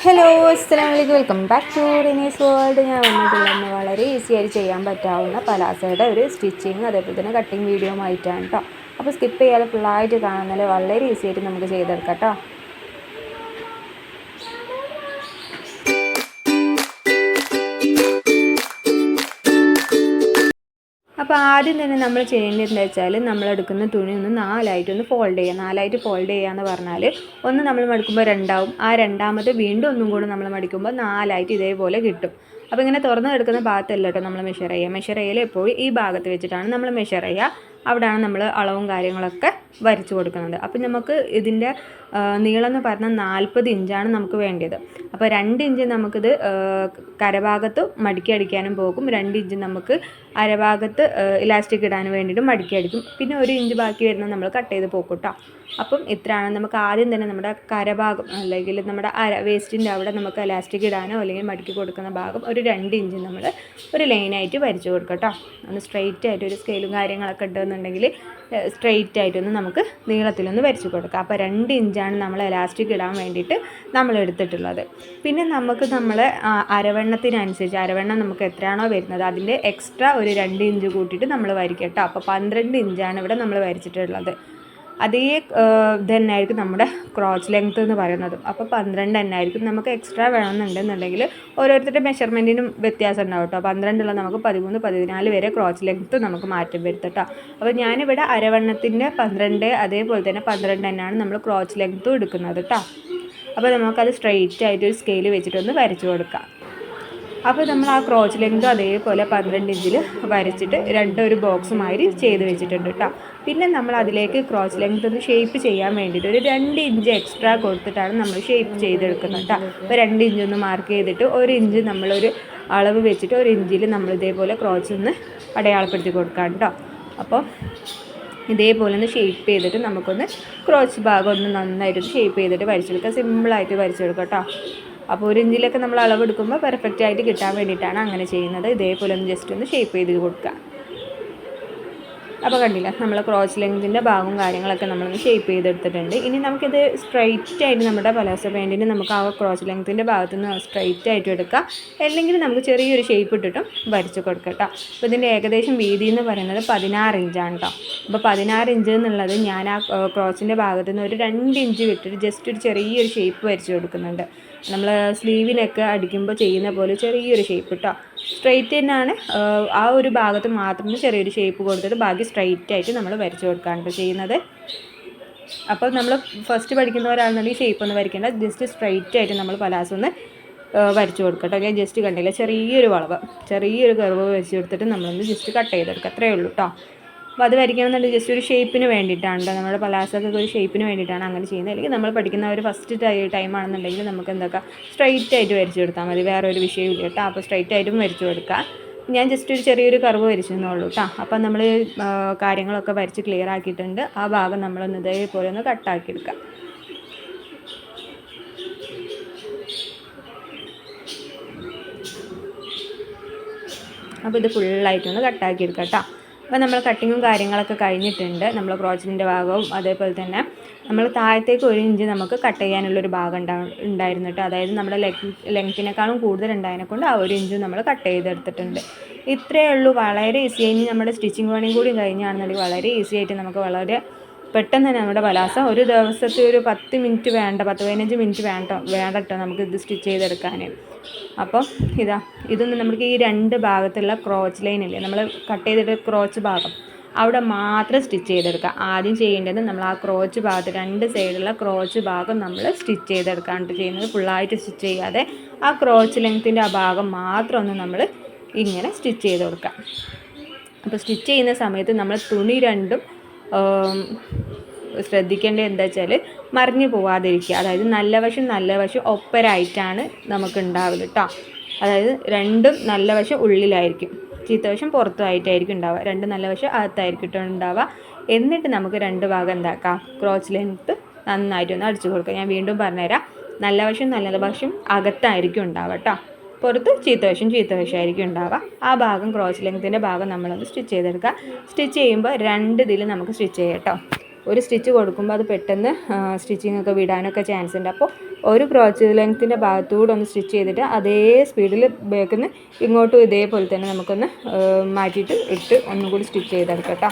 Hello അസ്സാം വലൈക്കും welcome back to Rinee's world ഞാൻ വന്നിട്ടുള്ള വളരെ ഈസി ആയിട്ട് ചെയ്യാൻ പറ്റാവുന്ന പലാസയുടെ ഒരു സ്റ്റിച്ചിങ് അതേപോലെ തന്നെ കട്ടിങ് വീഡിയോ ആയിട്ടാണ് കേട്ടോ അപ്പോൾ സ്കിപ്പ് ചെയ്യാതെ ഫുള്ളായിട്ട് കാണുന്നതിൽ വളരെ ഈസി ആയിട്ട് നമുക്ക് ചെയ്തെടുക്കാം കേട്ടോ അപ്പോൾ ആദ്യം തന്നെ നമ്മൾ ചെയ്യേണ്ടത് എന്താ വെച്ചാൽ നമ്മൾ എടുക്കുന്ന തുണി ഒന്ന് നാലായിട്ട് ഒന്ന് ഫോൾഡ് ചെയ്യുക. നാലായിട്ട് ഫോൾഡ് ചെയ്യുക എന്ന് പറഞ്ഞാൽ ഒന്ന് നമ്മൾ മടുക്കുമ്പോൾ രണ്ടാവും. ആ രണ്ടാമത്തെ വീണ്ടും ഒന്നും കൂടെ നമ്മൾ മടിക്കുമ്പോൾ നാലായിട്ട് ഇതേപോലെ കിട്ടും. അപ്പോൾ ഇങ്ങനെ തുറന്ന് കിടക്കുന്ന ഭാഗത്തല്ല കേട്ടോ നമ്മൾ മെഷർ ചെയ്യുക. മെഷർ ചെയ്യൽ എപ്പോഴും ഈ ഭാഗത്ത് വെച്ചിട്ടാണ് നമ്മൾ മെഷർ ചെയ്യുക. അവിടെയാണ് നമ്മൾ അളവും കാര്യങ്ങളൊക്കെ വരച്ചു കൊടുക്കുന്നത്. അപ്പോൾ നമുക്ക് ഇതിന്റെ നീളം എന്ന് പറഞ്ഞാൽ നാൽപ്പത് ഇഞ്ചാണ് നമുക്ക് വേണ്ടത് അപ്പോൾ രണ്ട് ഇഞ്ച് നമുക്കിത് കരഭാഗത്ത് മടക്കി അടിക്കാനും പോകും. രണ്ട് ഇഞ്ച് നമുക്ക് അരഭാഗത്ത് ഇലാസ്റ്റിക് ഇടാൻ വേണ്ടിയിട്ട് മടക്കി അടിക്കും. പിന്നെ ഒരു ഇഞ്ച് ബാക്കി വരുന്നത് നമ്മൾ കട്ട് ചെയ്ത് പോക്കും കേട്ടോ അപ്പം ഇത്രയാണ്. നമുക്ക് ആദ്യം തന്നെ നമ്മുടെ കരഭാഗം അല്ലെങ്കിൽ നമ്മുടെ അര വേസ്റ്റിന്റെ അവിടെ നമുക്ക് ഇലാസ്റ്റിക് ഇടാനോ അല്ലെങ്കിൽ മടക്കി കൊടുക്കുന്ന ഭാഗം ഒരു രണ്ട് ഇഞ്ച് നമ്മൾ ഒരു ലൈനായിട്ട് വരച്ചു കൊടുക്കാം കേട്ടോ ഒന്ന് സ്ട്രെയിറ്റ് ആയിട്ട് ഒരു സ്കെയിലും കാര്യങ്ങളൊക്കെ ഉണ്ടെന്നുണ്ടെങ്കിൽ സ്ട്രെയിറ്റ് ആയിട്ടൊന്ന് നമുക്ക് നീളത്തിലൊന്ന് വരച്ചു കൊടുക്കാം. അപ്പോൾ രണ്ട് ഇഞ്ചാണ് നമ്മൾ ഇലാസ്റ്റിക് ഇടാൻ വേണ്ടിയിട്ട് നമ്മൾ എടുത്തിട്ടുള്ളത്. പിന്നെ നമുക്ക് നമ്മൾ അരവെണ്ണത്തിനനുസരിച്ച് അരവെണ്ണം നമുക്ക് എത്രയാണോ വരുന്നത് അതിന്റെ എക്സ്ട്രാ ഒരു രണ്ട് ഇഞ്ച് കൂട്ടിയിട്ട് നമ്മൾ വരയ്ക്കുക കേട്ടോ അപ്പോൾ പന്ത്രണ്ട് ഇഞ്ചാണ് ഇവിടെ നമ്മൾ വരച്ചിട്ടുള്ളത്. അതേ തന്നെ ആയിരിക്കും നമ്മുടെ ക്രോച്ച് ലെങ്ത് എന്ന് പറയുന്നത്. അപ്പോൾ പന്ത്രണ്ട് തന്നെ ആയിരിക്കും നമുക്ക് എക്സ്ട്രാ വേണമെന്നുണ്ടെന്നുണ്ടെങ്കിൽ ഓരോരുത്തരുടെ മെഷർമെന്റിനും വ്യത്യാസം ഉണ്ടാവും കേട്ടോ. പന്ത്രണ്ടുള്ള നമുക്ക് പതിമൂന്ന് പതിനാല് വരെ ക്രോച്ച് ലെങ്ത് നമുക്ക് മാറ്റം വരുത്തട്ടോ അപ്പോൾ ഞാനിവിടെ അരവണ്ണത്തിന്റെ പന്ത്രണ്ട് അതേപോലെ തന്നെ പന്ത്രണ്ട് തന്നെയാണ് നമ്മൾ ക്രോച്ച് ലെങ്ത്തും എടുക്കുന്നത് കേട്ടോ. അപ്പോൾ നമുക്കത് സ്ട്രെയിറ്റ് ആയിട്ട് ഒരു സ്കെയിൽ വെച്ചിട്ടൊന്ന് വരച്ചു കൊടുക്കാം. അപ്പോൾ നമ്മൾ ആ ക്രോച്ച് ലെങ്ത് അതേപോലെ പന്ത്രണ്ട് ഇഞ്ചിൽ വരച്ചിട്ട് രണ്ടൊരു ബോക്സ് മാതിരി ചെയ്ത് വെച്ചിട്ടുണ്ട് കേട്ടോ. പിന്നെ നമ്മൾ അതിലേക്ക് ക്രോച്ച് ലെങ്ത് ഒന്ന് ഷേപ്പ് ചെയ്യാൻ വേണ്ടിയിട്ട് ഒരു രണ്ട് ഇഞ്ച് എക്സ്ട്രാ കൊടുത്തിട്ടാണ് നമ്മൾ ഷേപ്പ് ചെയ്തെടുക്കുന്നത് കേട്ടോ. അപ്പോൾ രണ്ട് ഇഞ്ച് ഒന്ന് മാർക്ക് ചെയ്തിട്ട് ഒരു ഇഞ്ച് നമ്മളൊരു അളവ് വെച്ചിട്ട് ഒരു ഇഞ്ചിൽ നമ്മൾ ഇതേപോലെ ക്രോച്ച് ഒന്ന് അടയാളപ്പെടുത്തി കൊടുക്കാം കേട്ടോ. അപ്പോൾ ഇതേപോലെ ഒന്ന് ഷേപ്പ് ചെയ്തിട്ട് നമുക്കൊന്ന് ക്രോച്ച് ഭാഗം ഒന്ന് നന്നായിട്ട് ഷേപ്പ് ചെയ്തിട്ട് വരച്ചെടുക്കാം. സിമ്പിളായിട്ട് വരച്ചെടുക്കാം കേട്ടോ. അപ്പോൾ ഒരു ഇഞ്ചിലൊക്കെ നമ്മൾ അളവെടുക്കുമ്പോൾ പെർഫെക്റ്റ് ആയിട്ട് കിട്ടാൻ വേണ്ടിയിട്ടാണ് അങ്ങനെ ചെയ്യുന്നത്. ഇതേപോലെ ഒന്ന് ജസ്റ്റ് ഒന്ന് ഷേപ്പ് ചെയ്ത് കൊടുക്കുക. അപ്പോൾ കണ്ടില്ല നമ്മൾ ക്രോസ് ലെങ്തിന്റെ ഭാഗവും കാര്യങ്ങളൊക്കെ നമ്മളൊന്ന് ഷേപ്പ് ചെയ്തെടുത്തിട്ടുണ്ട്. ഇനി നമുക്കിത് സ്ട്രൈറ്റ് ആയിട്ട് നമ്മുടെ പലാസ പാന്റിന് നമുക്ക് ആ ക്രോസ് ലെങ്തിന്റെ ഭാഗത്തു നിന്ന് സ്ട്രൈറ്റ് ആയിട്ട് എടുക്കാം. അല്ലെങ്കിൽ നമുക്ക് ചെറിയൊരു ഷേപ്പ് ഇട്ടിട്ടും വരച്ച് കൊടുക്കാം കേട്ടോ. അപ്പോൾ ഇതിന്റെ ഏകദേശം വീതി എന്ന് പറയുന്നത് പതിനാറ് ഇഞ്ചാണ് കേട്ടോ. അപ്പോൾ പതിനാറ് ഇഞ്ച് എന്നുള്ളത് ഞാൻ ആ ക്രോസിന്റെ ഭാഗത്തു നിന്ന് ഒരു രണ്ട് ഇഞ്ച് വിട്ടിട്ട് ജസ്റ്റ് ഒരു ചെറിയൊരു ഷേപ്പ് വരച്ച് കൊടുക്കുന്നുണ്ട്. നമ്മൾ സ്ലീവിനൊക്കെ അടിക്കുമ്പോൾ ചെയ്യുന്ന പോലെ ചെറിയൊരു ഷേപ്പ് കേട്ടോ സ്ട്രെയിറ്റ് തന്നെയാണ്. ആ ഒരു ഭാഗത്ത് മാത്രം ചെറിയൊരു ഷേപ്പ് കൊടുത്തിട്ട് ബാക്കി സ്ട്രെയിറ്റ് ആയിട്ട് നമ്മൾ വരച്ച് കൊടുക്കാണ് ചെയ്യുന്നത്. അപ്പോൾ നമ്മൾ ഫസ്റ്റ് പഠിക്കുന്നവരാണെന്നുണ്ടെങ്കിൽ ഷേപ്പ് ഒന്നും വരയ്ക്കേണ്ട. ജസ്റ്റ് സ്ട്രെയിറ്റ് ആയിട്ട് നമ്മൾ പലാസം ഒന്ന് വരച്ച് കൊടുക്കട്ടോ. ഞാൻ ജസ്റ്റ് കണ്ടില്ല? ചെറിയൊരു വളവ്. ചെറിയൊരു കർവ് വെച്ച് കൊടുത്തിട്ട് നമ്മളൊന്ന് ജസ്റ്റ് കട്ട് ചെയ്തെടുക്കുക അത്രയേ ഉള്ളൂ കേട്ടോ അപ്പോൾ അത് വരയ്ക്കണമെന്നുണ്ടെങ്കിൽ ജസ്റ്റ് ഒരു ഷേപ്പിന് വേണ്ടിയിട്ടാണ് കേട്ടോ നമ്മുടെ പലാസൊക്കെ ഒരു ഷേപ്പിന് വേണ്ടിയിട്ടാണ് അങ്ങനെ ചെയ്യുന്നത്. അല്ലെങ്കിൽ നമ്മൾ പഠിക്കുന്ന ഒരു ഫസ്റ്റ് ടൈം ആണെന്നുണ്ടെങ്കിൽ നമുക്ക് എന്തൊക്കെ സ്ട്രൈറ്റ് ആയിട്ട് വരച്ചു കൊടുത്താൽ മതി. വേറെ ഒരു വിഷയമില്ല കേട്ടോ അപ്പോൾ സ്ട്രൈറ്റ് ആയിട്ടും വരച്ചു കൊടുക്കാം ഞാൻ ജസ്റ്റ് ഒരു ചെറിയൊരു കർവ് വരച്ചിരുന്നുള്ളൂ കേട്ടോ അപ്പം നമ്മൾ കാര്യങ്ങളൊക്കെ വരച്ച് ക്ലിയർ ആക്കിയിട്ടുണ്ട്. ആ ഭാഗം നമ്മളൊന്ന് ഇതേപോലെ ഒന്ന് കട്ടാക്കി എടുക്കാം അപ്പോൾ ഇത് ഫുള്ളായിട്ടൊന്ന് കട്ടാക്കി എടുക്കാം കേട്ടോ അപ്പോൾ നമ്മൾ കട്ടിങ്ങും കാര്യങ്ങളൊക്കെ കഴിഞ്ഞിട്ടുണ്ട്. നമ്മൾ ക്രോച്ചിന്റെ ഭാഗവും അതേപോലെ തന്നെ നമ്മൾ താഴത്തേക്ക് ഒരു ഇഞ്ച് നമുക്ക് കട്ട് ചെയ്യാനുള്ളൊരു ഭാഗം ഉണ്ടാ ഉണ്ടായിരുന്നു അതായത് നമ്മുടെ ലെഗ് ലെങ്ത്തിനേക്കാളും കൂടുതൽ ഉണ്ടായതിനെ കൊണ്ട് ആ ഒരു ഇഞ്ച് നമ്മൾ കട്ട് ചെയ്തെടുത്തിട്ടുണ്ട്. ഇത്രയേ ഉള്ളൂ. വളരെ ഈസി ആയി. നമ്മുടെ സ്റ്റിച്ചിങ് പണിയും കൂടി കഴിഞ്ഞാണെന്നുണ്ടെങ്കിൽ വളരെ ഈസി ആയിട്ട് നമുക്ക് വളരെ പെട്ടെന്ന് തന്നെ നമ്മുടെ പലാസ ഒരു ദിവസത്തെ ഒരു പത്ത് മിനിറ്റ് വേണ്ട പത്ത് പതിനഞ്ച് മിനിറ്റ് വേണ്ട വേണ്ട കേട്ടോ നമുക്ക് ഇത് സ്റ്റിച്ച് ചെയ്തെടുക്കാൻ അപ്പോൾ ഇതാ ഇതൊന്ന് നമുക്ക് ഈ രണ്ട് ഭാഗത്തുള്ള ക്രോച്ച് ലൈൻ ഇല്ലേ നമ്മൾ കട്ട് ചെയ്തിട്ട് ക്രോച്ച് ഭാഗം അവിടെ മാത്രം സ്റ്റിച്ച് ചെയ്തെടുക്കുക. ആദ്യം ചെയ്യേണ്ടത് നമ്മൾ ആ ക്രോച്ച് ഭാഗത്ത് രണ്ട് സൈഡുള്ള ക്രോച്ച് ഭാഗം നമ്മൾ സ്റ്റിച്ച് ചെയ്തെടുക്കാണ്ട് ചെയ്യുന്നത്. ഫുള്ളായിട്ട് സ്റ്റിച്ച് ചെയ്യാതെ ആ ക്രോച്ച് ലെങ്ത്തിന്റെ ആ ഭാഗം മാത്രം ഒന്ന് നമ്മൾ ഇങ്ങനെ സ്റ്റിച്ച് ചെയ്ത് കൊടുക്കുക. അപ്പോൾ സ്റ്റിച്ച് ചെയ്യുന്ന സമയത്ത് നമ്മൾ തുണി രണ്ടും ശ്രദ്ധിക്കേണ്ടത് എന്താ വെച്ചാൽ മറിഞ്ഞു പോവാതിരിക്കുക. അതായത് നല്ല വശം നല്ല വശം ഒപ്പരായിട്ടാണ് നമുക്ക് ഉണ്ടാവുക കേട്ടോ അതായത് രണ്ടും നല്ല വശം ഉള്ളിലായിരിക്കും. ചീത്തവശം പുറത്തുമായിട്ടായിരിക്കും ഉണ്ടാവുക. രണ്ട് നല്ല വശം അകത്തായിരിക്കും ഉണ്ടാവുക. എന്നിട്ട് നമുക്ക് രണ്ട് ഭാഗം എന്താക്കാം? ക്രോച്ച് ലെങ്ത്ത് നന്നായിട്ടൊന്ന് അടിച്ചു കൊടുക്കുക ഞാൻ വീണ്ടും പറഞ്ഞുതരാം. നല്ല വശം നല്ല വശം അകത്തായിരിക്കും ഉണ്ടാവുക കേട്ടോ പുറത്ത് ചീത്തവശം ചീത്തവശമായിരിക്കും ഉണ്ടാവുക. ആ ഭാഗം ക്രോച്ച് ലെങ്ത്തിന്റെ ഭാഗം നമ്മളൊന്ന് സ്റ്റിച്ച് ചെയ്തെടുക്കുക. സ്റ്റിച്ച് ചെയ്യുമ്പോൾ രണ്ട് ഇതിൽ നമുക്ക് സ്റ്റിച്ച് ചെയ്യാം കേട്ടോ. ഒരു സ്റ്റിച്ച് കൊടുക്കുമ്പോൾ അത് പെട്ടെന്ന് സ്റ്റിച്ചിങ് ഒക്കെ വിടാനൊക്കെ ചാൻസ് ഉണ്ട്. അപ്പോൾ ഒരു ക്രോച്ച് ലെങ്ത്തിന്റെ ഭാഗത്തൂടെ ഒന്ന് സ്റ്റിച്ച് ചെയ്തിട്ട് അതേ സ്പീഡിൽ ബേക്കിൽ ഇങ്ങോട്ടും ഇതേപോലെ തന്നെ നമുക്കൊന്ന് മാറ്റിയിട്ട് ഇട്ട് ഒന്നും കൂടി സ്റ്റിച്ച് ചെയ്തെടുക്കാം കേട്ടോ.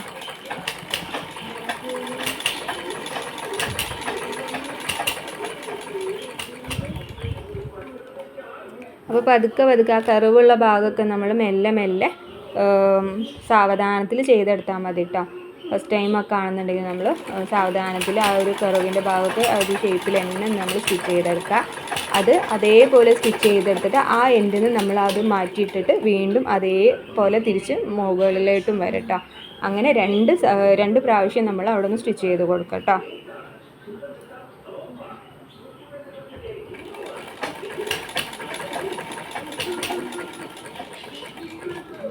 അപ്പോൾ പതുക്കെ പതുക്കെ ആ കറിവുള്ള ഭാഗമൊക്കെ നമ്മൾ മെല്ലെ മെല്ലെ സാവധാനത്തിൽ ചെയ്തെടുത്താൽ മതി കേട്ടോ ഫസ്റ്റ് ടൈമൊക്കെ ആണെന്നുണ്ടെങ്കിൽ നമ്മൾ സാവധാനത്തിൽ ആ ഒരു കറിവിന്റെ ഭാഗത്ത് ആ ഒരു ഷേപ്പിൽ തന്നെ നമ്മൾ സ്റ്റിച്ച് ചെയ്തെടുക്കുക. അത് അതേപോലെ സ്റ്റിച്ച് ചെയ്തെടുത്തിട്ട് ആ എൻഡിൽ നിന്ന് നമ്മൾ അത് മാറ്റിയിട്ടിട്ട് വീണ്ടും അതേപോലെ തിരിച്ച് മുകളിലോട്ടും വരട്ടോ. അങ്ങനെ രണ്ട് രണ്ട് പ്രാവശ്യം നമ്മൾ അവിടെ നിന്ന് സ്റ്റിച്ച് ചെയ്ത് കൊടുക്കാം കേട്ടോ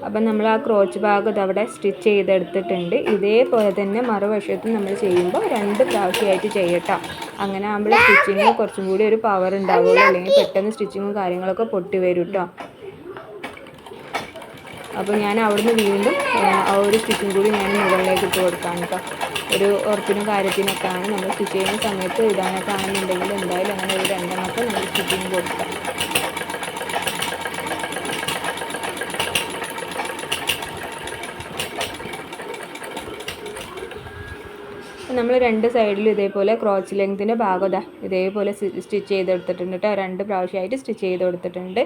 അപ്പം നമ്മൾ ആ ക്രോച്ച് ഭാഗം അവിടെ സ്റ്റിച്ച് ചെയ്തെടുത്തിട്ടുണ്ട്. ഇതേപോലെ തന്നെ മറുവശത്ത് നമ്മൾ ചെയ്യുമ്പോൾ രണ്ട് പ്രാവശ്യമായിട്ട് ചെയ്യട്ടോ. അങ്ങനെ ആകുമ്പോൾ സ്റ്റിച്ചിങ് കുറച്ചും കൂടി ഒരു പവർ ഉണ്ടാവുള്ളൂ. അല്ലെങ്കിൽ പെട്ടെന്ന് സ്റ്റിച്ചിങ്ങും കാര്യങ്ങളൊക്കെ പൊട്ടി വരും കേട്ടോ അപ്പോൾ ഞാൻ അവിടുന്ന് വീണ്ടും ആ ഒരു സ്റ്റിച്ചിങ് കൂടി ഞാൻ മുകളിലേക്ക് ഇട്ട് കൊടുക്കാം കേട്ടോ ഒരു ഉറപ്പിനും കാര്യത്തിനൊക്കെയാണ് നമ്മൾ സ്റ്റിച്ച് ചെയ്യുന്ന സമയത്ത് ഇടാനൊക്കെ ആണെന്നുണ്ടെങ്കിൽ എന്തായാലും അങ്ങനെ ഒരു രണ്ടെണ്ണമൊക്കെ നമ്മൾ സ്റ്റിച്ചിങ് കൊടുക്കാം. നമ്മൾ രണ്ട് സൈഡിലും ഇതേപോലെ ക്രോച്ച് ലെങ്തിന്റെ ഭാഗം ഇതാ ഇതേപോലെ സ്റ്റിച്ച് ചെയ്ത് ചെയ്തെടുത്തിട്ടുണ്ട് കേട്ടോ രണ്ട് പ്രാവശ്യമായിട്ട് സ്റ്റിച്ച് ചെയ്ത് കൊടുത്തിട്ടുണ്ട്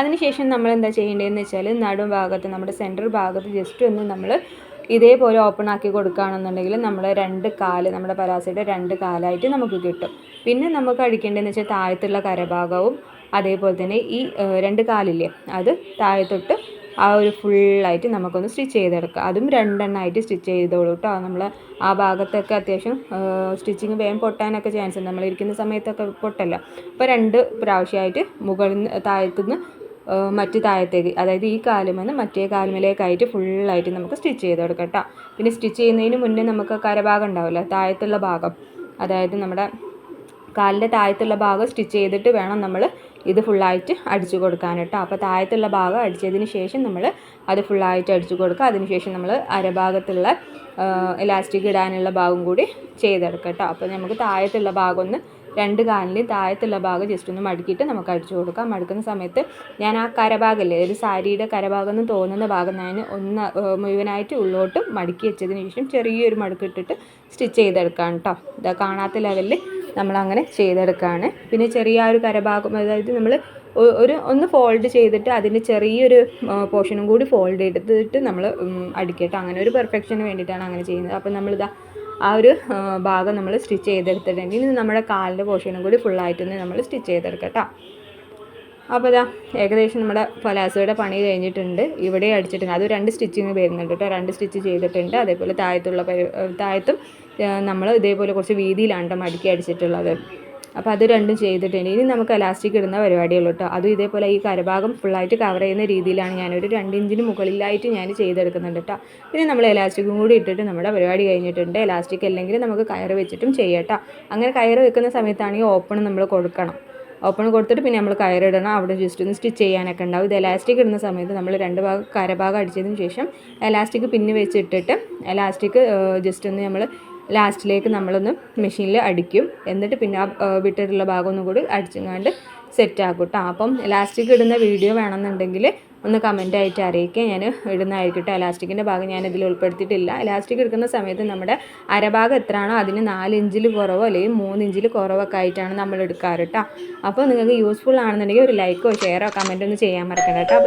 അതിനുശേഷം നമ്മൾ എന്താ ചെയ്യേണ്ടതെന്ന് വെച്ചാൽ നടും ഭാഗത്ത് നമ്മുടെ സെന്റർ ഭാഗത്ത് ജസ്റ്റ് ഒന്ന് നമ്മൾ ഇതേപോലെ ഓപ്പൺ ആക്കി കൊടുക്കുകയാണെന്നുണ്ടെങ്കിൽ നമ്മൾ രണ്ട് കാൽ നമ്മുടെ പരാസയുടെ രണ്ട് കാലായിട്ട് നമുക്ക് കിട്ടും. പിന്നെ നമുക്ക് അടിക്കേണ്ടതെന്ന് വെച്ചാൽ താഴത്തുള്ള കരഭാഗവും അതേപോലെ തന്നെ ഈ രണ്ട് കാലില്ലേ? അത് താഴത്തോട്ട് ആ ഒരു ഫുള്ളായിട്ട് നമുക്കൊന്ന് സ്റ്റിച്ച് ചെയ്തെടുക്കാം. അതും രണ്ടെണ്ണമായിട്ട് സ്റ്റിച്ച് ചെയ്തോളൂ കേട്ടോ നമ്മൾ ആ ഭാഗത്തൊക്കെ അത്യാവശ്യം സ്റ്റിച്ചിങ് വേഗം പൊട്ടാനൊക്കെ ചാൻസ് ഉണ്ട്. നമ്മൾ ഇരിക്കുന്ന സമയത്തൊക്കെ പൊട്ടല്ല. അപ്പോൾ രണ്ട് പ്രാവശ്യമായിട്ട് മുകളിൽ നിന്ന് താഴത്തുനിന്ന് മറ്റ് താഴത്തേക്ക് അതായത് ഈ കാലുമെന്ന് മറ്റേ കാലുമലേക്കായിട്ട് ഫുള്ളായിട്ട് നമുക്ക് സ്റ്റിച്ച് ചെയ്ത് കൊടുക്കാം കേട്ടോ പിന്നെ സ്റ്റിച്ച് ചെയ്യുന്നതിന് മുന്നേ നമുക്ക് കരഭാഗം ഉണ്ടാവില്ല താഴത്തുള്ള ഭാഗം. അതായത് നമ്മുടെ കാലിന്റെ താഴത്തുള്ള ഭാഗം സ്റ്റിച്ച് ചെയ്തിട്ട് വേണം നമ്മൾ ഇത് ഫുള്ളായിട്ട് അടിച്ചു കൊടുക്കാൻ കേട്ടോ. അപ്പോൾ താഴത്തുള്ള ഭാഗം അടിച്ചതിന് ശേഷം നമ്മൾ അത് ഫുള്ളായിട്ട് അടിച്ചു കൊടുക്കുക. അതിനുശേഷം നമ്മൾ അരഭാഗത്തുള്ള ഇലാസ്റ്റിക് ഇടാനുള്ള ഭാഗം കൂടി ചെയ്തെടുക്കാം കേട്ടോ. അപ്പോൾ നമുക്ക് താഴത്തുള്ള ഭാഗം ഒന്ന് രണ്ട് കാലിലും താഴത്തുള്ള ഭാഗം ജസ്റ്റ് ഒന്ന് മടക്കിയിട്ട് നമുക്ക് അടിച്ചു കൊടുക്കാം. മടുക്കുന്ന സമയത്ത് ഞാൻ ആ കരഭാഗമല്ലേ ഒരു സാരിയുടെ കരഭാഗം എന്ന് തോന്നുന്ന ഭാഗം ഞാൻ ഒന്ന് മുഴുവനായിട്ട് ഉള്ളോട്ട് മടക്കി വെച്ചതിന് ശേഷം ചെറിയൊരു മടുക്കിട്ടിട്ട് സ്റ്റിച്ച് ചെയ്തെടുക്കാം കേട്ടോ. ഇതാ കാണാത്ത ലെവലിൽ നമ്മളങ്ങനെ ചെയ്തെടുക്കുകയാണ് പിന്നെ ചെറിയ ഒരു കരഭാഗം അതായത് നമ്മൾ ഒരു ഒന്ന് ഫോൾഡ് ചെയ്തിട്ട് അതിന് ചെറിയൊരു പോർഷനും കൂടി ഫോൾഡ് ചെയ്തിട്ട് നമ്മൾ അടിക്കട്ടോ. അങ്ങനെ ഒരു പെർഫെക്ഷന് വേണ്ടിയിട്ടാണ് അങ്ങനെ ചെയ്യുന്നത്. അപ്പോൾ നമ്മളിതാ ആ ഒരു ഭാഗം നമ്മൾ സ്റ്റിച്ച് ചെയ്തെടുത്തിട്ടുണ്ട്. ഇനി നമ്മുടെ കാലിന്റെ പോർഷനും കൂടി ഫുള്ളായിട്ടൊന്ന് നമ്മൾ സ്റ്റിച്ച് ചെയ്തെടുക്കട്ടോ. അപ്പോൾ ഇതാ ഏകദേശം നമ്മുടെ പലാസോയുടെ പണി കഴിഞ്ഞിട്ടുണ്ട്. ഇവിടെ അടിച്ചിട്ടുണ്ട്. അത് രണ്ട് സ്റ്റിച്ചിങ് വരുന്നുണ്ട് കേട്ടോ. രണ്ട് സ്റ്റിച്ച് ചെയ്തിട്ടുണ്ട്. അതേപോലെ താഴത്തുള്ള താഴത്തും നമ്മൾ ഇതേപോലെ കുറച്ച് വീതിയിലാണ് മടുക്കി അടിച്ചിട്ടുള്ളത്. അപ്പോൾ അത് രണ്ടും ചെയ്തിട്ടുണ്ട്. ഇനി നമുക്ക് എലാസ്റ്റിക് ഇടുന്ന പരിപാടിയുള്ളൂ കേട്ടോ. അതും ഇതേപോലെ ഈ കരഭാഗം ഫുള്ളായിട്ട് കവർ ചെയ്യുന്ന രീതിയിലാണ് ഞാനൊരു രണ്ട് ഇഞ്ചിന് മുകളിലായിട്ട് ഞാൻ ചെയ്തെടുക്കുന്നുണ്ട് കേട്ടോ. പിന്നെ നമ്മൾ എലാസ്റ്റിക്കും കൂടി ഇട്ടിട്ട് നമ്മുടെ പരിപാടി കഴിഞ്ഞിട്ടുണ്ട്. എലാസ്റ്റിക് അല്ലെങ്കിൽ നമുക്ക് കയർ വെച്ചിട്ടും ചെയ്യാം അങ്ങനെ കയർ വെക്കുന്ന സമയത്താണെങ്കിൽ ഓപ്പൺ നമ്മൾ കൊടുക്കണം. ഓപ്പൺ കൊടുത്തിട്ട് പിന്നെ നമ്മൾ കയറിടണം അവിടെ ജസ്റ്റ് ഒന്ന് സ്റ്റിച്ച് ചെയ്യാനൊക്കെ ഉണ്ടാവും. ഇത് എലാസ്റ്റിക് ഇടുന്ന സമയത്ത് നമ്മൾ രണ്ട് ഭാഗം കരഭാഗം അടിച്ചതിന് ശേഷം എലാസ്റ്റിക് പിന്നെ വെച്ചിട്ടിട്ട് എലാസ്റ്റിക് ജസ്റ്റ് ഒന്ന് നമ്മൾ ലാസ്റ്റിലേക്ക് നമ്മളൊന്ന് മെഷീനിൽ അടിക്കും. എന്നിട്ട് പിന്നെ ആ വിട്ടിട്ടുള്ള ഭാഗം ഒന്നും കൂടി അടിച്ചങ്ങാണ്ട് സെറ്റ് ആക്കും കേട്ടോ അപ്പം ഇലാസ്റ്റിക് ഇടുന്ന വീഡിയോ വേണമെന്നുണ്ടെങ്കിൽ ഒന്ന് കമന്റ് ആയിട്ട് അറിയിക്കുക. ഞാൻ ഇടുന്നതായിരിക്കും കേട്ടോ ഇലാസ്റ്റിക്കിന്റെ ഭാഗം ഞാൻ ഇതിൽ ഉൾപ്പെടുത്തിയിട്ടില്ല. ഇലാസ്റ്റിക് എടുക്കുന്ന സമയത്ത് നമ്മുടെ അരഭാഗം എത്രയാണോ അതിന് നാല് ഇഞ്ചിൽ കുറവോ അല്ലെങ്കിൽ മൂന്ന് ഇഞ്ചിൽ കുറവൊക്കെ ആയിട്ടാണ് നമ്മൾ എടുക്കാറ് കേട്ടോ അപ്പോൾ നിങ്ങൾക്ക് യൂസ്ഫുൾ ആണെന്നുണ്ടെങ്കിൽ ഒരു ലൈക്കോ ഷെയറോ കമന്റോ ഒന്ന് ചെയ്യാൻ മറക്കണ്ട കേട്ടോ